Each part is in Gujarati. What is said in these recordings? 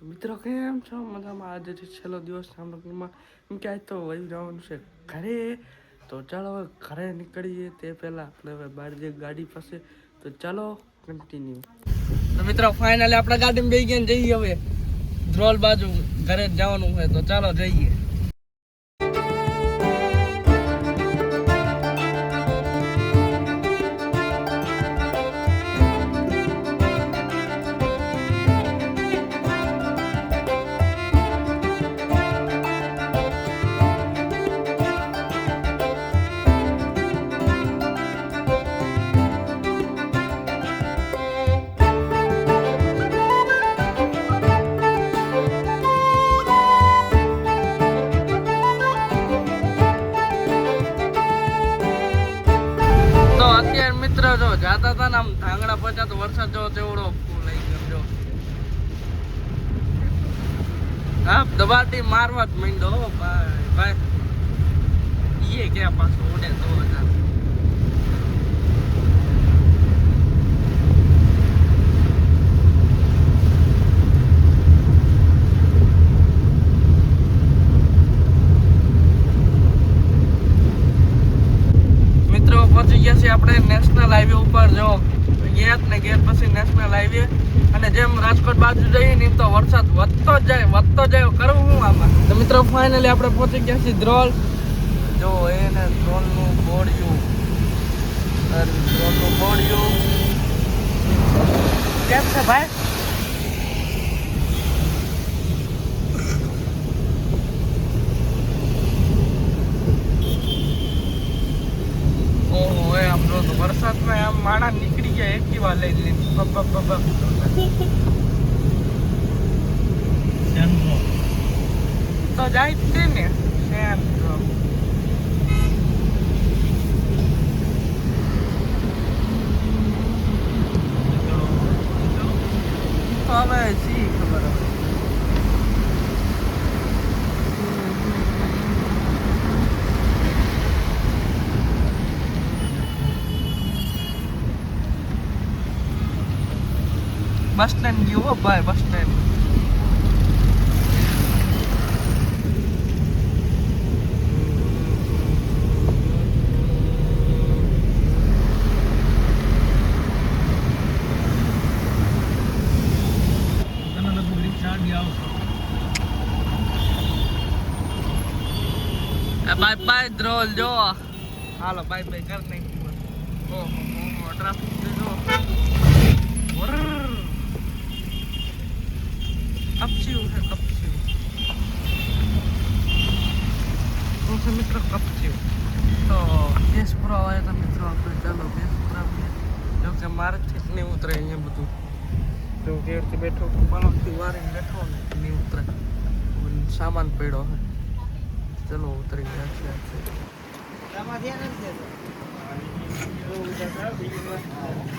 મિત્રો કેમ છો મજામાં આજે છે છેલ્લો દિવસ સામગ્રીમાં એમ કે તો વહી જવાનું છે ઘરે તો ચાલો હવે ઘરે નીકળીએ તે પહેલાં આપણે હવે બહાર જે ગાડી પાસે તો ચાલો કન્ટિન્યુ તો મિત્રો ફાઇનલી આપણે ગાડીમાં બેસી ગયા જઈએ હવે ધ્રોલ બાજુ ઘરે જવાનું હોય તો ચાલો જઈએ દબાટી મારવા જ માંડ્યો ભાઈ. ભાઈ, ઈએ ક્યાં પાછું ઉડે તો હજાર પહોંચી ગયા છીએ આપણે નેશનલ હાઈવે ઉપર. જો ગયા ને ગયા પછી નેશનલ હાઈવે અને જેમ રાજકોટ બાજુ જઈએ ને તો વરસાદ વધતો જ જાય વધતો જાય કરવું હું આમાં? તો મિત્રો ફાઇનલી આપણે પહોંચી ગયા છીએ ધ્રોલ જો એને ધ્રોલનું બોડિયું. ધ્રોલનું બોડિયું. કેમ છે ભાઈ? આપણો તો વરસાદમાં આમ માણા નીકળી ગયા એક એક્ટિવા લઈ લીધી. બબ બબ બબ તો જાય જ છે ને શેન બસ સ્ટેન્ડ ગયું હો ભાઈ bus stand bye bye Dhrol જો હાલો બાય બાય કર ઓહો ટ્રાફિક જો કપચ્યું છે કપચ્યું શું છે મિત્રો કપચ્યું તો ગેસ પુરાવા આવ્યા હતા મિત્રો આપણે ચાલો ગેસ પુરાવીએ જો કે મારાથી જ નહીં ઉતરે અહીંયા બધું જો ઘેરથી બેઠો પલંગથી વારીને બેઠો ને નહીં ઉતરે સામાન પડ્યો છે ચલો ઉતરી ગયા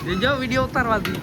છે જો વીડિયો ઉતારવા દી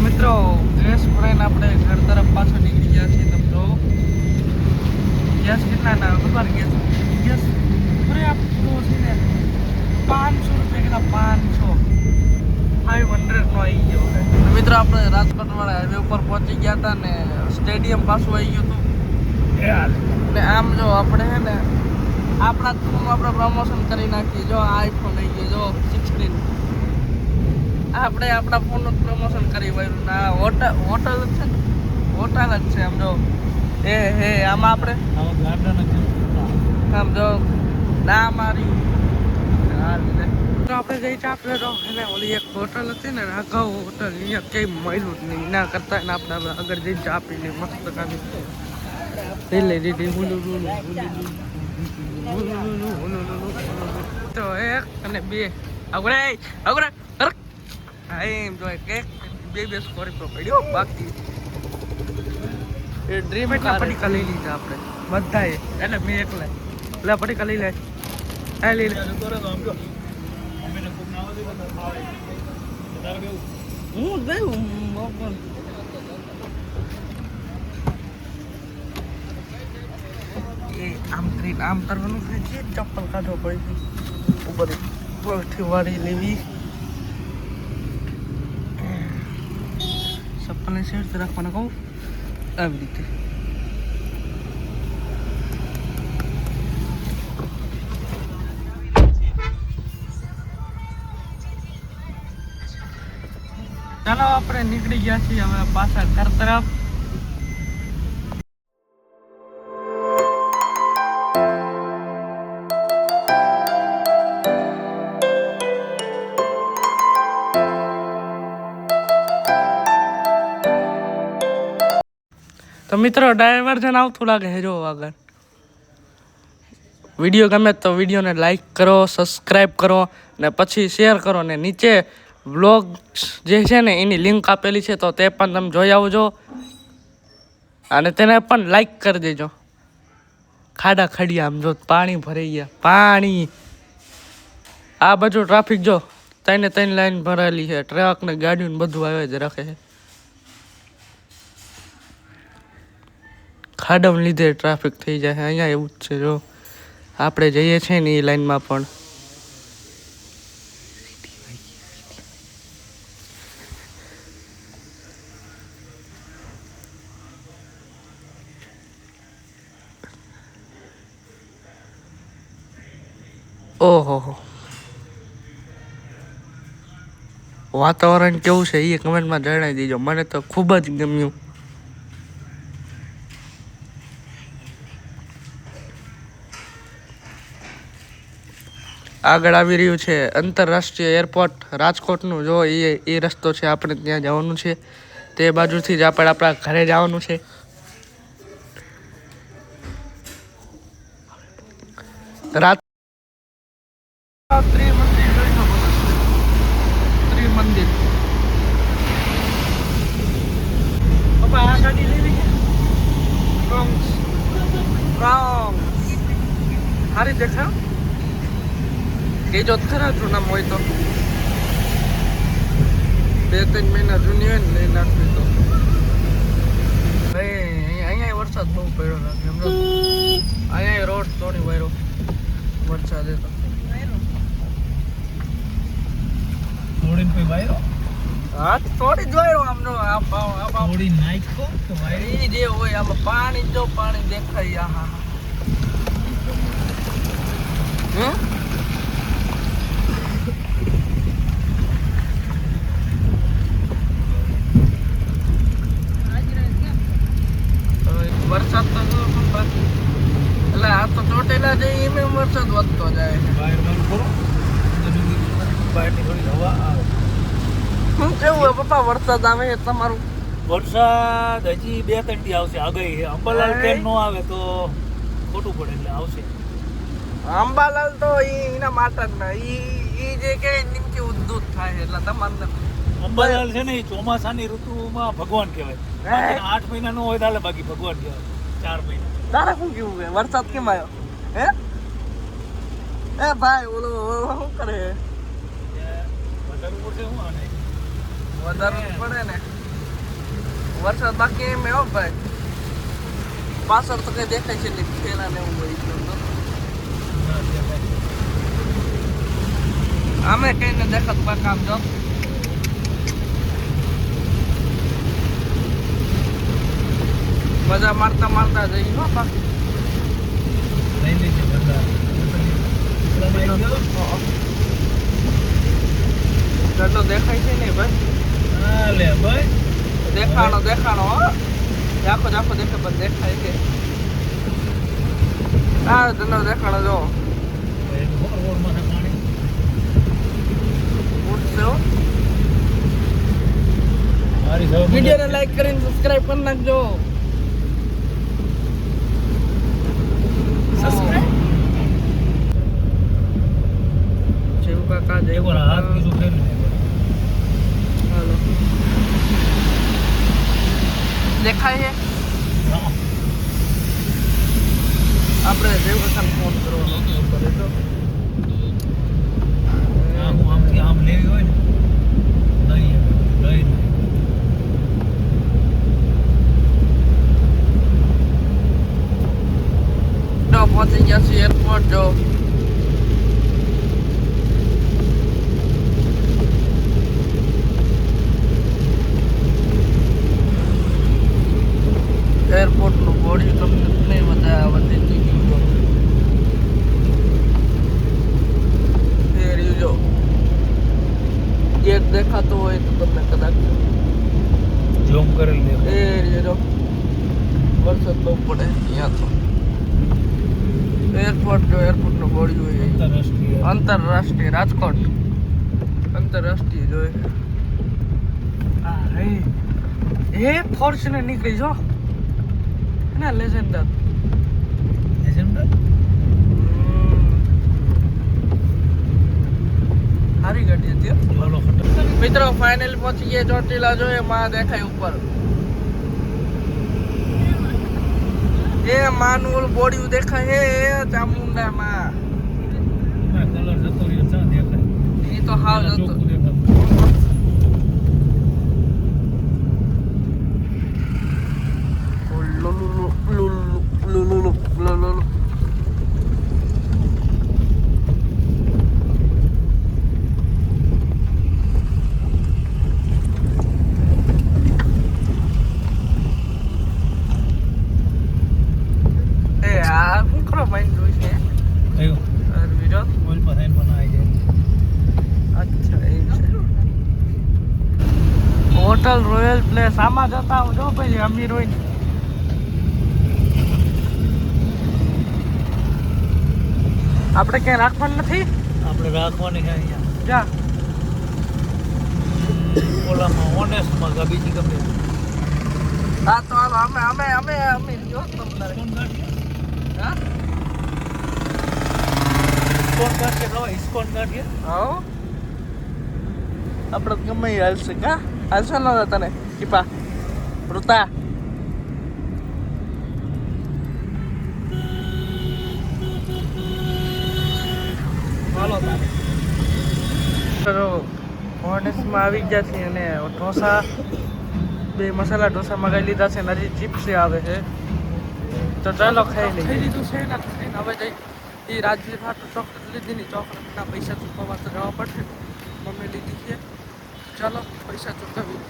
મિત્રો ગેસ આપણે ઘર તરફ પાછો નીકળી ગયા છીએ તમે જો ગેસ કેટલા ના ખબર ગેસ. ગેસ અરે આપણો છે ને પાંચસો રૂપિયા કેટલા પાંચસો. ફાઈવ હંડ્રેડ નો આવી ગયો છે તો મિત્રો આપણે રાજકોટ વાળા હાઈવે ઉપર પહોંચી ગયા હતા ને સ્ટેડિયમ પાછું આવી ગયું હતું. ને આમ જો આપણે હે ને આપણા જ ફોનમાં આપણે પ્રમોશન કરી નાખીએ. જો આઈફોન આવી ગયો જો સિક્સટીન આપણે આપણા ફોનનું પ્રમોશન કરી વાળ્યું ના હોટલ હોટલ જ છે ને હોટલ જ છે આમ જો એ હે આમાં આપણે આમ જો ના મારી આપણે જઈ આપણે તો એને ઓલી એક હોટલ હતી ને અગાઉ હોટલ અહીંયા ક્યાંય મળ્યું જ નહીં એના કરતા આપણે આગળ જઈ ચાપી પી મસ્ત કાઢી લઈ લઈ દીધી એક અને બે અગડે અગડે હા એમ જો એક બે બે સ્કોર્પિયો પડ્યો બાકી. એ ડ્રીમ એટલા પડીકા લઈ લીધા આપણે? બધાએ. એટલે મેં એકલા. એટલે પડીકા લઈ લે. હા લઈ લે. હું ગયું? એ આમ કરીને આમ કરવાનું છે ચપ્પલ કાઢવો પડે. ઉપર ઉપરથી વાળી લેવી. ચપ્પલને સેટ રાખવાના કહું આવી રીતે ચાલો આપણે નીકળી ગયા છીએ હવે પાછા ઘર તરફ તો મિત્રો ડાયવર્જન આવતું લાગે જો આગળ. વીડિયો ગમે તો વિડીયોને લાઈક કરો સબસ્ક્રાઈબ કરો ને પછી શેર કરો ને નીચે વ્લોગ જે છે ને એની લિંક આપેલી છે, તો તે પણ તમે જોઈ આવજો. અને તેને પણ લાઈક કરી દેજો. ખાડા ખડી આમ જો, પાણી ભરાઈ ગયા. પાણી! આ બાજુ ટ્રાફિક જો ત્રણે ત્રણ લાઈન ભરાયેલી છે. ટ્રક ને ગાડીઓ બધું આવે જ રાખે છે. ખાડાને લીધે ટ્રાફિક થઈ જાય. અહીંયા એવું જ છે, જો. આપણે જઈએ છીએ ને એ લાઈનમાં પણ. ઓહો વાતાવરણ કેવું છે એ કમેન્ટમાં જણાવી દેજો. મને તો ખૂબ જ ગમ્યું. આગળ આવી રહ્યું છે આંતરરાષ્ટ્રીય એરપોર્ટ રાજકોટનું. જો એ એ રસ્તો છે, આપણે ત્યાં જવાનું છે. તે બાજુથી જ આપણે આપણા ઘરે જવાનું છે. રાત શકો છો. ત્રિમંદિર પપ્પા આ ગાડી લેવી છે Bronx. Bronx. સારી દેખાવ કેજો તો ખરા જૂના હોય તો. બે ત્રણ મહિના જૂની હોય ને લઈ નાખવી તો. અહીંયા વરસાદ બહુ પડ્યો લાગે અહીંયા રોડ થોડી વાયરો. વરસાદ એ તો. થોડીને કોઈ વાયરો? હા થોડી જ વાયરો આમ જો આ પાવ આ પાવ થોડી નાખો તો વાયરો? જે હોય આમાં પાણી જો પાણી દેખાય આહા હે હવે વરસાદ તો જો પણ બાકી એટલે આ તો ચોટેલા જઈએ એમ એમ વરસાદ વધતો જાય છે બહાર બંધ કરો બહારની થોડી હવા આવે શું કેવું વરસાદ આવે તમારું? વરસાદ હજી બે ત્રણ દી આવશે. આગાહી છે. અંબાલાલ ટ્રેન નો આવે તો ખોટું પડે એટલે આવશે. અંબાલાલ તો ઈ એના માટે જ ના. ઈ ઈ જે કે નિમકી ઉદ્ધૂત થાય એટલે તમારને અંબાલાલ છે ને એ ચોમાસાની ઋતુમાં ભગવાન કહેવાય. આઠ મહિના નો હોય તાલે બાકી ભગવાન કહેવાય. ચાર મહિના. તારે શું કેવું છે? વરસાદ કેમ આવ્યો હે? એ ભાઈ ઓલો ઓલો શું કરે? વધારે પડશે શું આને? વધારે પડે ને. વરસાદ બાકી એમ એવો ભાઈ. પાછળ તો કઈ દેખાય છે નહીં, ફેરા ને એવું હોય એટલું તો. આમે કઈ ને દેખાતું બાકી આમ જો મજા મારતા મારતા જઈ હો બાકી લઈ લેજે બધા ગટો દેખાય છે ને ભાઈ. હા લે ભાઈ. દેખાણો દેખાણો આખો આખો દેખે પણ દેખાય છે આ ધંધો દેખાણો જો. રોડ ને પાણી. લાઈક કરીને સબસ્ક્રાઇબ કરી નાખજો. સબસ્ક્રાઇબ જેવું કાકા જેવું હાથ માતા. દેખાય આપણે દેવકથાને ફોન કરવાનો કરે તો. આમ આમથી આમ લેવી હોય ને નહીં નહીં પહોંચી ગયા છીએ એરપોર્ટ જો એરપોર્ટનું બોડી તમને નહીં બધા બધી ટિકિટો એ રહ્યું જો ગેટ દેખાતો હોય તો તમને કદાચ ઝૂમ કરી લે એ રહ્યો જો વરસાદ બહુ પડે અહીંયા તો એરપોર્ટ જો એરપોર્ટનું બોડી હોય આંતરરાષ્ટ્રીય. આંતરરાષ્ટ્રીય રાજકોટ. આંતરરાષ્ટ્રીય જોઈએ એ ફોર્ચ્યુનર નીકળી જો. ના લેજેન્ડર લેજેન્ડર સારી ગાડી હતી મિત્રો ફાઇનલ પહોંચી ગયા ચોટીલા જોઈએ માં દેખાય ઉપર. એ માનું ઓલું બોડી દેખાય હે ચામુંડા માં કલર જતો રહ્યો ચા દેખાય એ તો હાવ જતો ચોખ્ખું દેખાતું એ આ શું કરો ભાઈ જોઈ છે કયું આ વિરોધ ઓઇલ પર એમ પણ આવી જાય અચ્છા એમ છે હોટલ પ્લેસ આમાં જતા હું જો પછી અમીર હોય ને. આપણે ક્યાંય રાખવાનું નથી? આપણે રાખવાની છે અહીંયા. જા. ઓલામાં ઓનેસ્ટમાં કે બીજી ગમે હા તો હાલો અમે અમે અમે અમીર જો તમને. હા? ઇસ્કોન ખવાય ઇસ્કોન ગાંઠિયા હા આપણે ગમે હાલશે કા? હાલશે ન તને કીપા વૃતા ચાલો તારે તો ઓર્ડર્સમાં આવી ગયા છે અને ઢોસા બે મસાલા ઢોસા મગાવી લીધા છે હજી ચિપ્સ આવે છે. તો ચાલો ખાઈ લઈએ. ખાઈ લીધું છે હવે જઈ. એ રાજવી ફાટું ચોકલેટ લીધી ની ચોકલેટના પૈસા ચૂકવવા તો જવા પડશે. મમ્મી લીધી છે. ચાલો, પૈસા ચૂકવી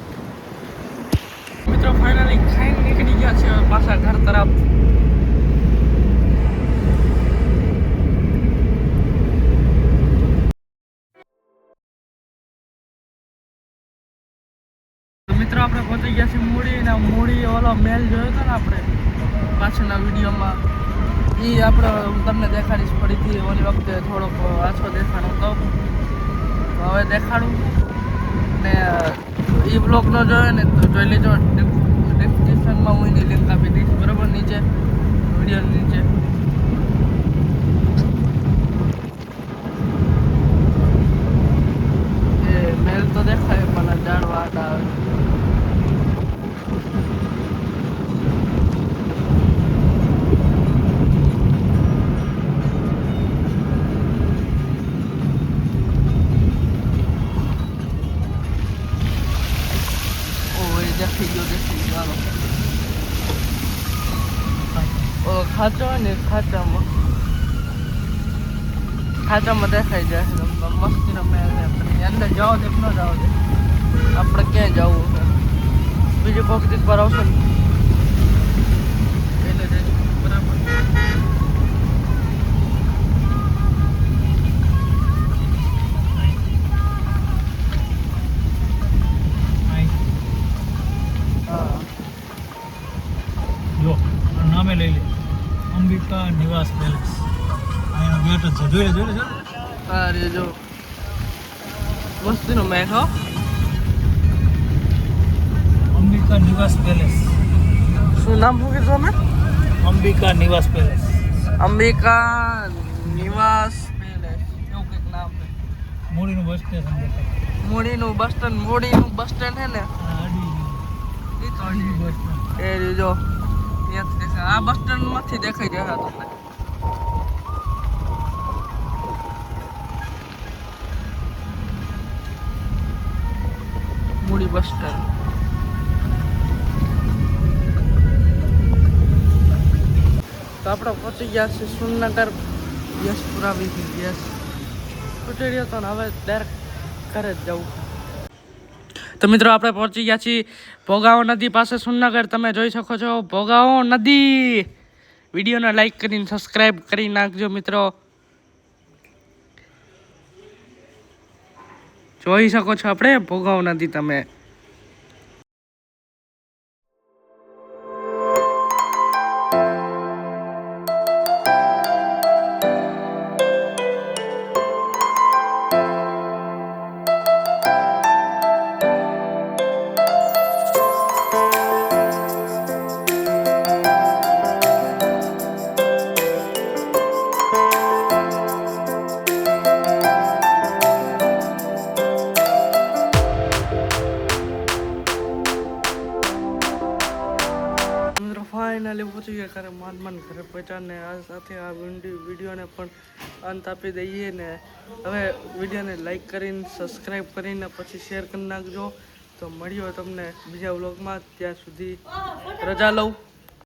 મિત્રો ફાઇનલી ખાઈને નીકળી ગયા છે પાછા ઘર તરફ. મિત્રો, આપણે પહોંચી ગયા છીએ મૂડી ને મૂડી ઓલો મેલ જોયો હતો ને આપણે પાછળના વિડીયોમાં. એ આપણે હું તમને દેખાડીશ ફરીથી ઓલી વખતે થોડોક આછો દેખાડો તો હવે દેખાડું. ને એ બ્લોગનો જોયો ને તો જોઈ લેજો. ડિસ્ક્રિપ્શનમાં હું એની લિંક આપી દઈશ. બરાબર? નીચે. વીડિયો નીચે. દેખાઈ ગયો દેખાઈ ગયો ઓલો ખાચો હોય ને ખાચામાં ખાચામાં દેખાઈ જાય મેળ છે આપણે. અંદર જાઓ દે ન જાઓ આપણે ક્યાં જવું બીજું કોઈક પર આવશે ને? અંબિકા નિવાસ પેલેસ અહીંનો ગેટ જ છે. જોઈ જોઈ લે જોઈ લે. આ રે જો. મસ્તીનો મેઘ હો. અંબિકા નિવાસ પેલેસ. શું નામ શું કીધું અમે અંબિકા નિવાસ પેલેસ. અંબિકા નિવાસ પેલેસ. એવું કંઈક નામ છે. મોડીનું બસ સ્ટેશન મોડીનું બસ સ્ટેન્ડ મોડીનું બસ સ્ટેન્ડ છે ને? એ જો. આ બસ સ્ટેન્ડમાંથી દેખાઈ જશે તમને. મૂડી બસ સ્ટેન્ડ તો આપણે પહોંચી ગયા છે સુરનગર ગેસ પુરાવી ગેસ રહ્યો હતો હવે ડાયરેક્ટ ઘરે જ જવું. તો મિત્રો, આપણે પહોંચી ગયા છીએ ભોગાવો નદી પાસે સુનગર તમે જોઈ શકો છો ભોગાવો નદી. વિડીયોને લાઈક કરીને સબસ્ક્રાઈબ કરી નાખજો મિત્રો. જોઈ શકો છો આપણે ભોગાવો નદી તમે. માન ને આ સાથે આ વિડીયોને પણ અંત આપી દઈએ ને હવે વિડીયોને લાઈક કરીને સબસ્ક્રાઈબ કરીને પછી શેર કરી નાખજો. તો મળ્યો તમને બીજા વ્લોગમાં ત્યાં સુધી રજા લઉં.